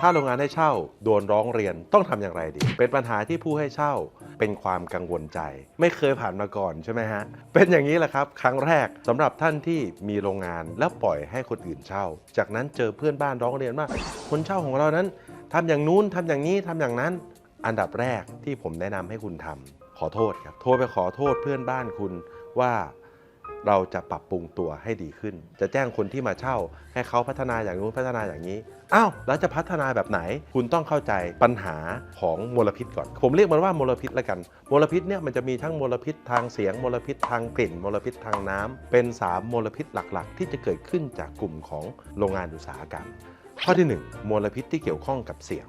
ถ้าโรงงานให้เช่าโดนร้องเรียนต้องทำอย่างไรดี เป็นปัญหาที่ผู้ให้เช่าเป็นความกังวลใจ ไม่เคยผ่านมาก่อนใช่ไหมฮะ เป็นอย่างนี้แหละครับ ครั้งแรกสำหรับท่านที่มีโรงงานแล้วปล่อยให้คนอื่นเช่า จากนั้นเจอเพื่อนบ้านร้องเรียนว่าคนเช่าของเรานั้นทำอย่างนู้นทำอย่างนี้ทำอย่างนั้น อันดับแรกที่ผมแนะนำให้คุณทำขอโทษครับ โทรไปขอโทษเพื่อนบ้านคุณว่า เราจะปรับปรุงตัวให้ดีขึ้น จะแจ้งคนที่มาเช่า ให้เขาพัฒนาอย่างนู้นพัฒนาอย่างนี้ อ้าว แล้วจะพัฒนาแบบไหน คุณต้องเข้าใจปัญหาของมลพิษก่อน ผมเรียกมันว่ามลพิษล้วกัน มลพิษเนี่ยมันจะมีทั้งมลพิษทางเสียง มลพิษทางกลิ่น มลพิษทางน้ำเป็น 3 มลพิษหลักๆ ที่จะเกิดขึ้นจากกลุ่มของโรงงานอุตสาหกรรม ข้อที่ 1 มลพิษที่เกี่ยวข้องกับเสียง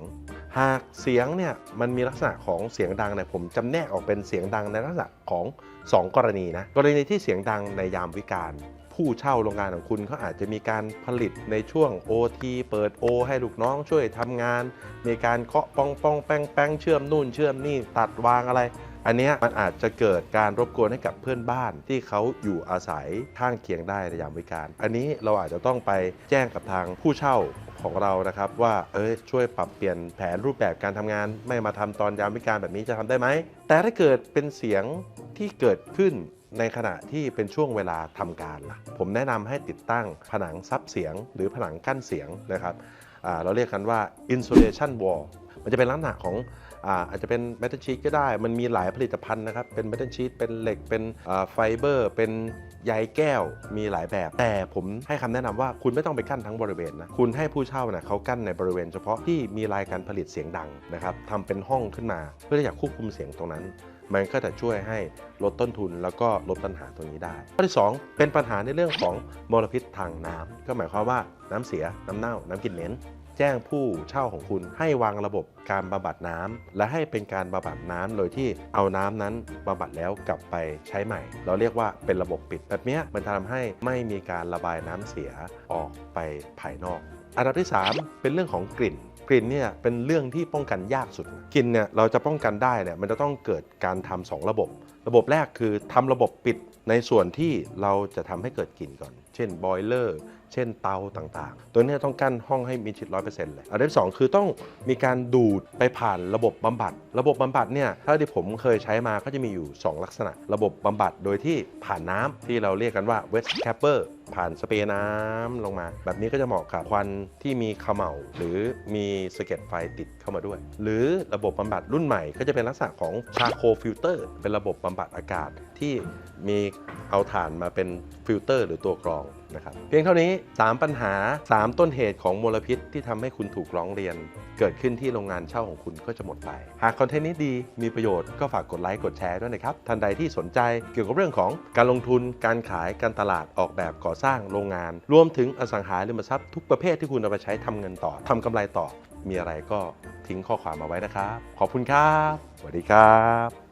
หากเสียงเนี่ยมันมีลักษณะของเสียงดังเนี่ยผมจำแนกออกเป็นเสียงดังในลักษณะของ 2 กรณีนะกรณีที่เสียงดังในยามวิการผู้เช่าโรงงานของคุณเขาอาจจะมีการผลิตในช่วง OT เปิด O ให้ลูกน้องช่วยทำงาน มีการเคาะป้องป้องแป้งแป้งเชื่อมนู่นเชื่อมนี่ตัดวางอะไร อันนี้มันอาจจะเกิดการรบกวนให้กับเพื่อนบ้านที่เขาอยู่อาศัยข้างเคียงได้ในยามวิการ อันนี้เราอาจจะต้องไปแจ้งกับทางผู้เช่าของเรานะครับว่าเอ้ยช่วยปรับเปลี่ยนแผนรูปแบบการทำงาน ไม่มาทำตอนยามวิการแบบนี้จะทำได้ไหม แต่ถ้าเกิดเป็นเสียงที่เกิดขึ้นในขณะที่เป็นช่วงเวลาทำการล่ะผมแนะนำให้ติดตั้งผนังซับเสียง หรือผนังกั้นเสียงนะครับเราเรียกกันว่า insulation wall มันจะเป็นลักษณะของ อาจจะเป็นเมทัลชีตก็ได้ มันมีหลายผลิตภัณฑ์นะครับ เป็นเมทัลชีตเป็นเหล็ก เป็นไฟเบอร์ เป็นใยแก้ว มีหลายแบบ แต่ผมให้คำแนะนำว่าคุณไม่ต้องไปกั้นทั้งบริเวณนะ คุณให้ผู้เช่านะเขากั้นในบริเวณเฉพาะที่มีรายการผลิตเสียงดังนะครับทำเป็นห้องขึ้นมา เพื่อที่จะควบคุมเสียงตรงนั้น มันก็จะช่วยให้ลดต้นทุนแล้วก็ลดปัญหาตรงนี้ได้ ข้อที่ 2 เป็นปัญหาในเรื่องของมลพิษทางน้ำก็หมายความว่าน้ำเสีย น้ำเน่า น้ำกลิ่นเหม็น จ้งผู้เช่าของคุณให้วางระบบการบำบัดน้ำและให้เป็นการบำบัดน้ำโดยที่เอาน้ำนั้นบำบัดแล้วกลับไปใช้ใหม่ เราเรียกว่าเป็นระบบปิด แบบนี้มันทำให้ไม่มีการระบายน้ำเสียออกไปภายนอก อันดับที่ 3 เป็นเรื่องของกลิ่นกลิ่นเนี่ยเป็นเรื่องที่ป้องกันยากสุดกลิ่นเนี่ยเราจะป้องกันได้เนี่ยมันจะต้องเกิดการทำสองระบบ ระบบแรกคือทำระบบปิดในส่วนที่เราจะทำให้เกิดกลิ่นก่อน เช่นบอยเลอร์ เช่นเตาต่างๆ ตัวนี้ต้องกั้นห้องให้มีชิดร้อยเปอร์เซ็นต์เลยอันที่สองคือต้องมีการดูดไปผ่านระบบบำบัด ระบบบำบัดเนี่ยถ้าที่ผมเคยใช้มาก็จะมีอยู่ 2 ลักษณะ ระบบบำบัดโดยที่ผ่านน้ำที่เราเรียกกันว่า wet capper ผ่านสเปรย์น้ำลงมา แบบนี้ก็จะเหมาะกับควันที่มีขมเหลาหรือมีสะเก็ดไฟติดเข้ามาด้วย หรือระบบบำบัดรุ่นใหม่ก็จะเป็นลักษณะของชาโคฟิลเตอร์เป็นระบบบำบัดอากาศที่มีเอาถ่านมาเป็นฟิลเตอร์หรือตัวกรองนะครับเพียงเท่านี้ 3 ปัญหา 3 ต้นเหตุของมลพิษที่ทำให้คุณถูกร้องเรียน เกิดขึ้นที่โรงงานเช่าของคุณก็จะหมดไป หากคอนเทนต์นี้ดีมีประโยชน์ก็ฝากกดไลค์กดแชร์ด้วยนะครับ ท่านใดที่สนใจเกี่ยวกับเรื่องของการลงทุน การขาย การตลาด ออกแบบก่อสร้างโรงงาน รวมถึงอสังหาริมทรัพย์ทุกประเภทที่คุณเอาไปใช้ทำเงินต่อทำกำไรต่อ มีอะไรก็ทิ้งข้อความมาไว้นะครับ ขอบคุณครับ สวัสดีครับ